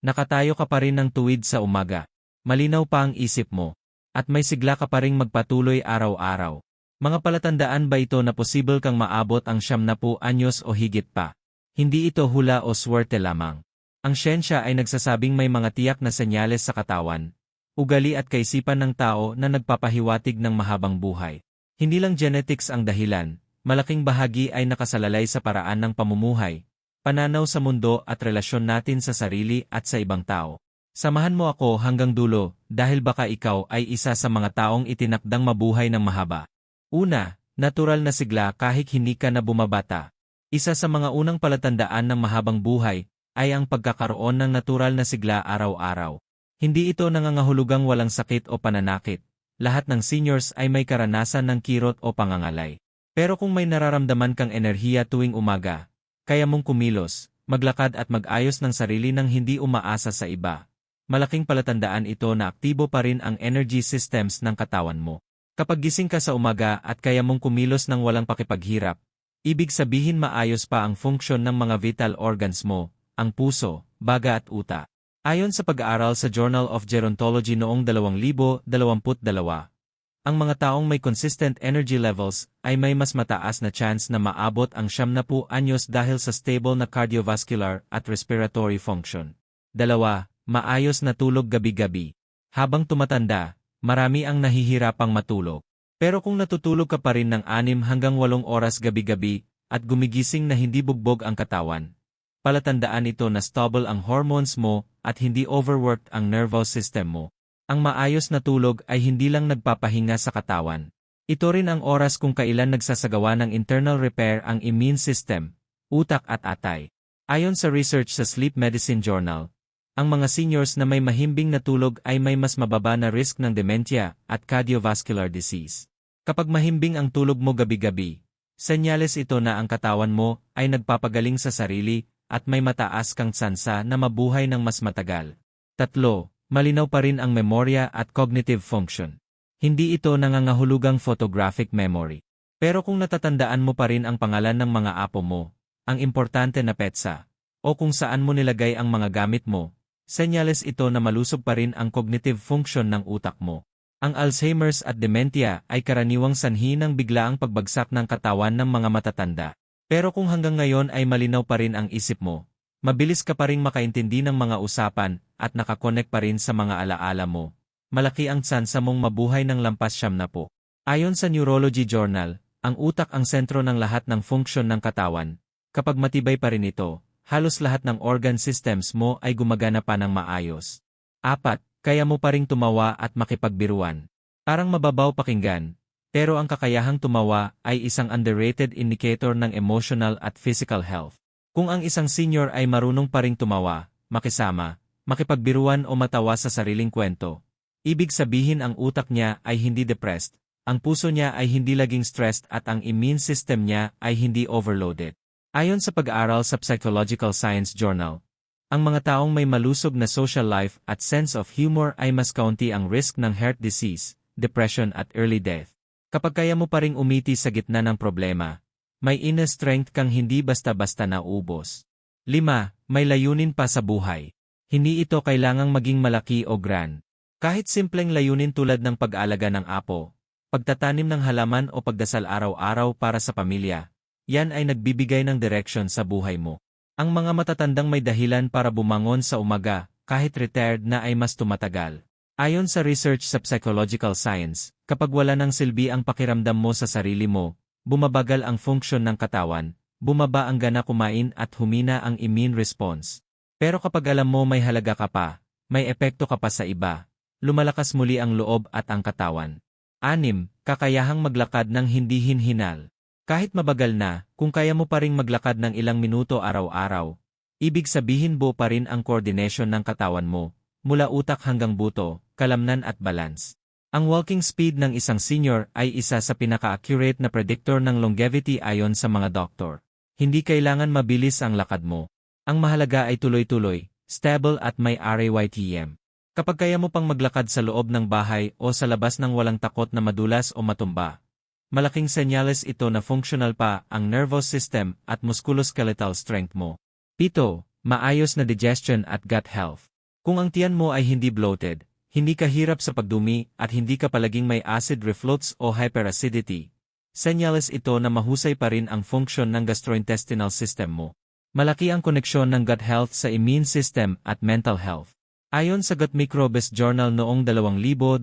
Nakatayo ka pa rin ng tuwid sa umaga. Malinaw pa ang isip mo. At may sigla ka pa ring magpatuloy araw-araw. Mga palatandaan ba ito na posible kang maabot ang siyam na po anyos o higit pa? Hindi ito hula o swerte lamang. Ang siyensya ay nagsasabing may mga tiyak na senyales sa katawan, ugali at kaisipan ng tao na nagpapahiwatig ng mahabang buhay. Hindi lang genetics ang dahilan, malaking bahagi ay nakasalalay sa paraan ng pamumuhay, pananaw sa mundo at relasyon natin sa sarili at sa ibang tao. Samahan mo ako hanggang dulo dahil baka ikaw ay isa sa mga taong itinakdang mabuhay ng mahaba. Una, natural na sigla kahit hindi ka na bumabata. Isa sa mga unang palatandaan ng mahabang buhay ay ang pagkakaroon ng natural na sigla araw-araw. Hindi ito nangangahulugang walang sakit o pananakit. Lahat ng seniors ay may karanasan ng kirot o pangangalay. Pero kung may nararamdaman kang enerhiya tuwing umaga, kaya mong kumilos, maglakad at mag-ayos ng sarili ng hindi umaasa sa iba, malaking palatandaan ito na aktibo pa rin ang energy systems ng katawan mo. Kapag gising ka sa umaga at kaya mong kumilos ng walang pakipaghirap, ibig sabihin maayos pa ang funksyon ng mga vital organs mo, ang puso, baga at uta. Ayon sa pag-aaral sa Journal of Gerontology noong 2022, ang mga taong may consistent energy levels ay may mas mataas na chance na maabot ang siyam na po anyos dahil sa stable na cardiovascular at respiratory function. Dalawa, maayos na tulog gabi-gabi. Habang tumatanda, marami ang nahihirapang matulog. Pero kung natutulog ka pa rin ng 6 hanggang 8 oras gabi-gabi at gumigising na hindi bugbog ang katawan, palatandaan ito na stable ang hormones mo at hindi overworked ang nervous system mo. Ang maayos na tulog ay hindi lang nagpapahinga sa katawan. Ito rin ang oras kung kailan nagsasagawa ng internal repair ang immune system, utak at atay. Ayon sa research sa Sleep Medicine Journal, ang mga seniors na may mahimbing na tulog ay may mas mababa na risk ng dementia at cardiovascular disease. Kapag mahimbing ang tulog mo gabi-gabi, senyales ito na ang katawan mo ay nagpapagaling sa sarili at may mataas kang tsansa na mabuhay ng mas matagal. Tatlo, malinaw pa rin ang memorya at cognitive function. Hindi ito nangangahulugang photographic memory. Pero kung natatandaan mo pa rin ang pangalan ng mga apo mo, ang importante na petsa, o kung saan mo nilagay ang mga gamit mo, senyales ito na malusog pa rin ang cognitive function ng utak mo. Ang Alzheimer's at dementia ay karaniwang sanhi ng biglaang pagbagsak ng katawan ng mga matatanda. Pero kung hanggang ngayon ay malinaw pa rin ang isip mo, mabilis ka pa rin makaintindi ng mga usapan at nakakonek pa rin sa mga alaala mo, malaki ang tsansa mong mabuhay ng lampas siyam na po. Ayon sa Neurology Journal, ang utak ang sentro ng lahat ng funksyon ng katawan. Kapag matibay pa rin ito, halos lahat ng organ systems mo ay gumagana pa ng maayos. Apat, kaya mo pa ring tumawa at makipagbiruan. Parang mababaw pakinggan, pero ang kakayahang tumawa ay isang underrated indicator ng emotional at physical health. Kung ang isang senior ay marunong pa ring tumawa, makisama, makipagbiruan o matawa sa sariling kwento, ibig sabihin ang utak niya ay hindi depressed, ang puso niya ay hindi laging stressed at ang immune system niya ay hindi overloaded. Ayon sa pag-aaral sa Psychological Science Journal, ang mga taong may malusog na social life at sense of humor ay mas kaunti ang risk ng heart disease, depression at early death. Kapag kaya mo pa ring umiti sa gitna ng problema, may inner strength kang hindi basta-basta naubos. 5. May layunin pa sa buhay. Hindi ito kailangang maging malaki o grand. Kahit simpleng layunin tulad ng pag-alaga ng apo, pagtatanim ng halaman o pagdasal araw-araw para sa pamilya, yan ay nagbibigay ng direction sa buhay mo. Ang mga matatandang may dahilan para bumangon sa umaga, kahit retired na ay mas tumatagal. Ayon sa research sa psychological science, kapag wala ng silbi ang pakiramdam mo sa sarili mo, bumabagal ang funksyon ng katawan, bumaba ang gana kumain at humina ang immune response. Pero kapag alam mo may halaga ka pa, may epekto ka pa sa iba, lumalakas muli ang loob at ang katawan. Anim, kakayahang maglakad ng hindi hinhinal. Kahit mabagal na, kung kaya mo pa ring maglakad ng ilang minuto araw-araw, ibig sabihin buo pa rin ang coordination ng katawan mo, mula utak hanggang buto, kalamnan at balance. Ang walking speed ng isang senior ay isa sa pinaka-accurate na predictor ng longevity ayon sa mga doktor. Hindi kailangan mabilis ang lakad mo. Ang mahalaga ay tuloy-tuloy, stable at may RAYTM. Kapag kaya mo pang maglakad sa loob ng bahay o sa labas ng walang takot na madulas o matumba, malaking senyales ito na functional pa ang nervous system at musculoskeletal strength mo. Pito, maayos na digestion at gut health. Kung ang tiyan mo ay hindi bloated, hindi ka hirap sa pagdumi at hindi ka palaging may acid reflux o hyperacidity, senyales ito na mahusay pa rin ang function ng gastrointestinal system mo. Malaki ang koneksyon ng gut health sa immune system at mental health. Ayon sa Gut Microbes Journal noong 2023,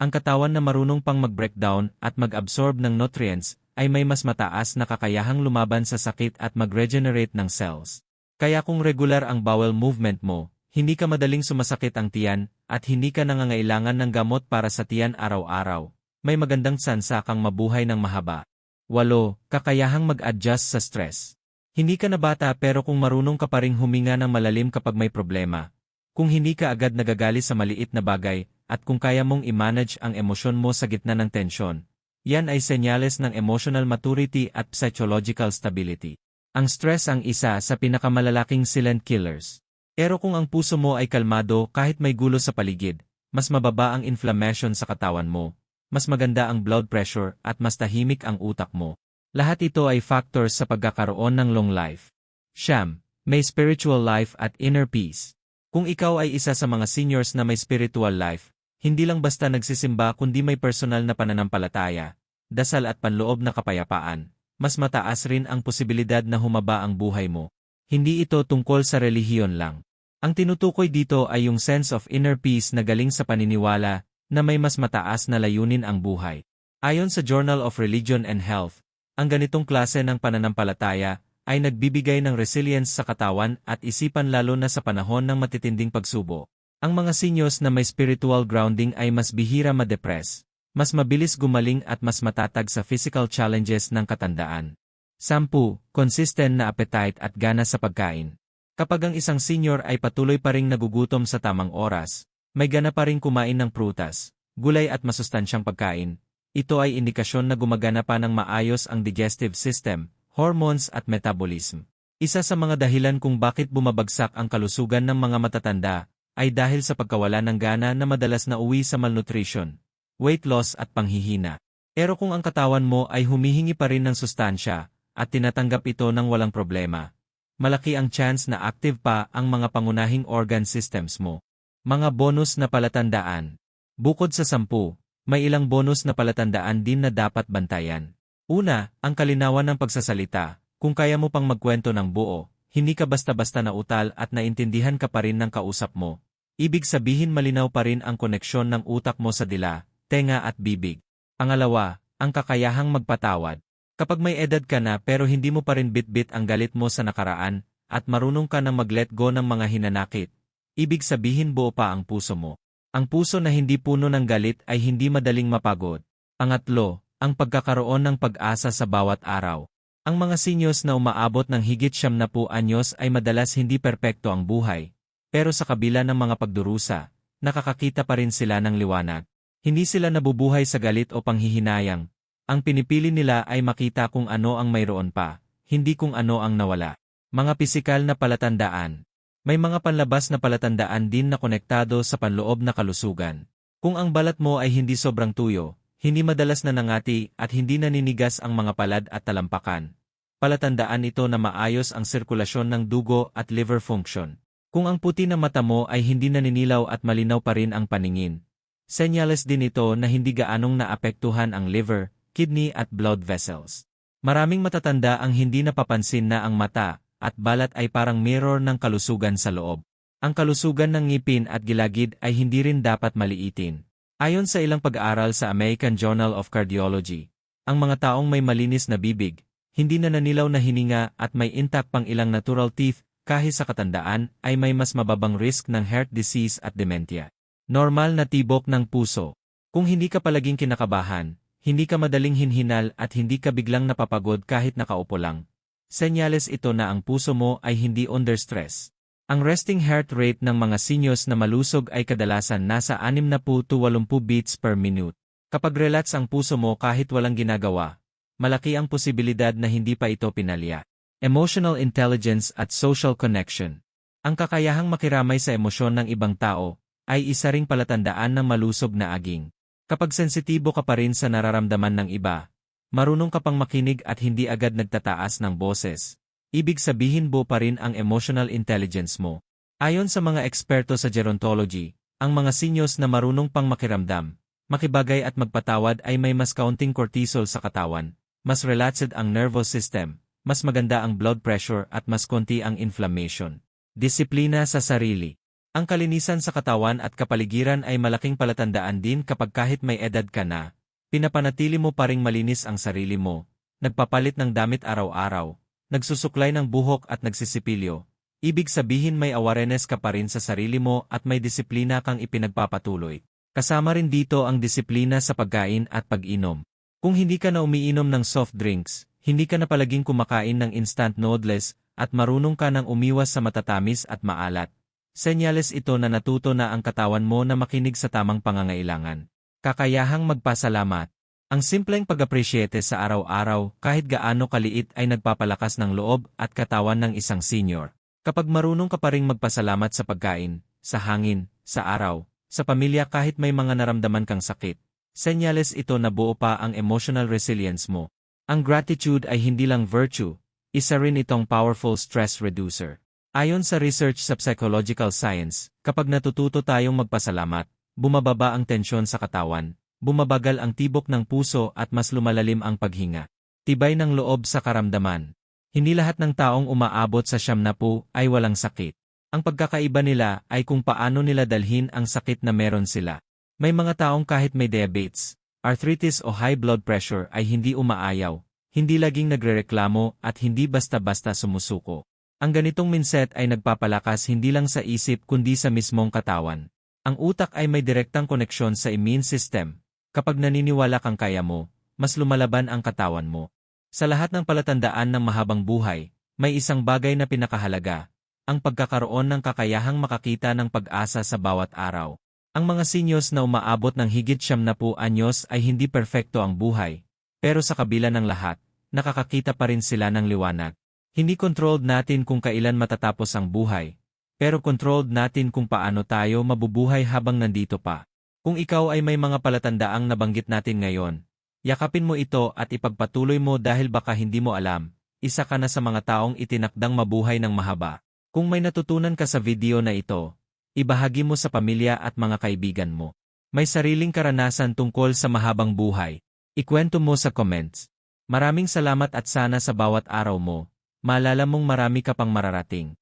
ang katawan na marunong pang mag-breakdown at mag-absorb ng nutrients ay may mas mataas na kakayahang lumaban sa sakit at mag-regenerate ng cells. Kaya kung regular ang bowel movement mo, hindi ka madaling sumasakit ang tiyan at hindi ka nangangailangan ng gamot para sa tiyan araw-araw, may magandang tsansa kang mabuhay ng mahaba. 8. Kakayahang mag-adjust sa stress. Hindi ka na bata pero kung marunong ka pa ring huminga ng malalim kapag may problema, kung hindi ka agad nagagali sa maliit na bagay, at kung kaya mong i-manage ang emosyon mo sa gitna ng tensyon, yan ay senyales ng emotional maturity at psychological stability. Ang stress ang isa sa pinakamalalaking silent killers. Pero kung ang puso mo ay kalmado kahit may gulo sa paligid, mas mababa ang inflammation sa katawan mo, mas maganda ang blood pressure at mas tahimik ang utak mo. Lahat ito ay factors sa pagkakaroon ng long life. Sham, may spiritual life at inner peace. Kung ikaw ay isa sa mga seniors na may spiritual life, hindi lang basta nagsisimba kundi may personal na pananampalataya, dasal at panloob na kapayapaan, mas mataas rin ang posibilidad na humaba ang buhay mo. Hindi ito tungkol sa relihiyon lang. Ang tinutukoy dito ay yung sense of inner peace na galing sa paniniwala na may mas mataas na layunin ang buhay. Ayon sa Journal of Religion and Health, ang ganitong klase ng pananampalataya ay nagbibigay ng resilience sa katawan at isipan lalo na sa panahon ng matitinding pagsubo. Ang mga sinyos na may spiritual grounding ay mas bihira ma-depress, mas mabilis gumaling at mas matatag sa physical challenges ng katandaan. 10. Consistent na appetite at gana sa pagkain. Kapag ang isang senior ay patuloy pa ring nagugutom sa tamang oras, may gana pa ring kumain ng prutas, gulay at masustansyang pagkain, ito ay indikasyon na gumagana pa ng maayos ang digestive system, hormones at metabolism. Isa sa mga dahilan kung bakit bumabagsak ang kalusugan ng mga matatanda ay dahil sa pagkawala ng gana na madalas na uwi sa malnutrition, weight loss at panghihina. Pero kung ang katawan mo ay humihingi pa rin ng sustansya at tinatanggap ito ng walang problema, malaki ang chance na active pa ang mga pangunahing organ systems mo. Mga bonus na palatandaan. Bukod sa sampu, may ilang bonus na palatandaan din na dapat bantayan. Una, ang kalinawan ng pagsasalita. Kung kaya mo pang magkwento ng buo, hindi ka basta-basta na utal at naintindihan ka pa rin ng kausap mo. Ibig sabihin malinaw pa rin ang koneksyon ng utak mo sa dila, tenga at bibig. Pangalawa, ang kakayahang magpatawad. Kapag may edad ka na pero hindi mo pa rin bit-bit ang galit mo sa nakaraan, at marunong ka nang mag-let go ng mga hinanakit, ibig sabihin buo pa ang puso mo. Ang puso na hindi puno ng galit ay hindi madaling mapagod. Pangatlo, ang pagkakaroon ng pag-asa sa bawat araw. Ang mga sinyos na umaabot ng higit siyam na po anyos ay madalas hindi perpekto ang buhay. Pero sa kabila ng mga pagdurusa, nakakakita pa rin sila ng liwanag. Hindi sila nabubuhay sa galit o panghihinayang. Ang pinipili nila ay makita kung ano ang mayroon pa, hindi kung ano ang nawala. Mga pisikal na palatandaan. May mga panlabas na palatandaan din na konektado sa panloob na kalusugan. Kung ang balat mo ay hindi sobrang tuyo, hindi madalas na nangati at hindi naninigas ang mga palad at talampakan. Palatandaan ito na maayos ang sirkulasyon ng dugo at liver function. Kung ang puti ng mata mo ay hindi naninilaw at malinaw pa rin ang paningin, senyales din ito na hindi gaanong naapektuhan ang liver, kidney at blood vessels. Maraming matatanda ang hindi napapansin na ang mata, at balat ay parang mirror ng kalusugan sa loob. Ang kalusugan ng ngipin at gilagid ay hindi rin dapat maliitin. Ayon sa ilang pag-aaral sa American Journal of Cardiology, ang mga taong may malinis na bibig, hindi na nanilaw na hininga at may intact pang ilang natural teeth kahit sa katandaan ay may mas mababang risk ng heart disease at dementia. Normal na tibok ng puso. Kung hindi ka palaging kinakabahan, hindi ka madaling hinhinal at hindi ka biglang napapagod kahit nakaupo lang, senyales ito na ang puso mo ay hindi under stress. Ang resting heart rate ng mga sinyos na malusog ay kadalasan nasa 60 to 80 beats per minute. Kapag relax ang puso mo kahit walang ginagawa, malaki ang posibilidad na hindi pa ito pinalya. Emotional intelligence at social connection. Ang kakayahang makiramay sa emosyon ng ibang tao ay isa ring palatandaan ng malusog na aging. Kapag sensitibo ka pa rin sa nararamdaman ng iba, Marunong ka pang makinig at hindi agad nagtataas ng boses. Ibig sabihin buo pa rin ang emotional intelligence mo. Ayon sa mga eksperto sa gerontology, ang mga sinyos na marunong pang makiramdam, makibagay at magpatawad ay may mas kaunting cortisol sa katawan, mas relaxed ang nervous system, mas maganda ang blood pressure at mas konti ang inflammation. Disiplina sa sarili. Ang kalinisan sa katawan at kapaligiran ay malaking palatandaan din kapag kahit may edad ka na, pinapanatili mo pa ring malinis ang sarili mo, nagpapalit ng damit araw-araw, nagsusuklay ng buhok at nagsisipilyo. Ibig sabihin may awareness ka pa rin sa sarili mo at may disiplina kang ipinagpapatuloy. Kasama rin dito ang disiplina sa pagkain at pag-inom. Kung hindi ka na umiinom ng soft drinks, hindi ka na palaging kumakain ng instant noodles, at marunong ka nang umiwas sa matatamis at maalat, Senyales ito na natuto na ang katawan mo na makinig sa tamang pangangailangan. Kakayahang magpasalamat. Ang simpleng pag-appreciate sa araw-araw kahit gaano kaliit ay nagpapalakas ng loob at katawan ng isang senior. Kapag marunong ka pa ring magpasalamat sa pagkain, sa hangin, sa araw, sa pamilya kahit may mga naramdaman kang sakit, senyales ito na buo pa ang emotional resilience mo. Ang gratitude ay hindi lang virtue, isa rin itong powerful stress reducer. Ayon sa research sa psychological science, kapag natututo tayong magpasalamat, bumababa ang tensyon sa katawan, bumabagal ang tibok ng puso at mas lumalalim ang paghinga. Tibay ng loob sa karamdaman. Hindi lahat ng taong umaabot sa siyam na po ay walang sakit. Ang pagkakaiba nila ay kung paano nila dalhin ang sakit na meron sila. May mga taong kahit may diabetes, arthritis o high blood pressure ay hindi umaayaw, hindi laging nagrereklamo at hindi basta-basta sumusuko. Ang ganitong mindset ay nagpapalakas hindi lang sa isip kundi sa mismong katawan. Ang utak ay may direktang koneksyon sa immune system. Kapag naniniwala kang kaya mo, mas lumalaban ang katawan mo. Sa lahat ng palatandaan ng mahabang buhay, may isang bagay na pinakahalaga, ang pagkakaroon ng kakayahang makakita ng pag-asa sa bawat araw. Ang mga sinyos na umaabot ng higit siyam na anyos ay hindi perpekto ang buhay, pero sa kabila ng lahat, nakakakita pa rin sila ng liwanag. Hindi controlled natin kung kailan matatapos ang buhay, pero controlled natin kung paano tayo mabubuhay habang nandito pa. Kung ikaw ay may mga palatandaang nabanggit natin ngayon, yakapin mo ito at ipagpatuloy mo dahil baka hindi mo alam, isa ka na sa mga taong itinakdang mabuhay ng mahaba. Kung may natutunan ka sa video na ito, ibahagi mo sa pamilya at mga kaibigan mo. May sariling karanasan tungkol sa mahabang buhay. Ikwento mo sa comments. Maraming salamat at sana sa bawat araw mo, Maalala mong marami ka pang mararating.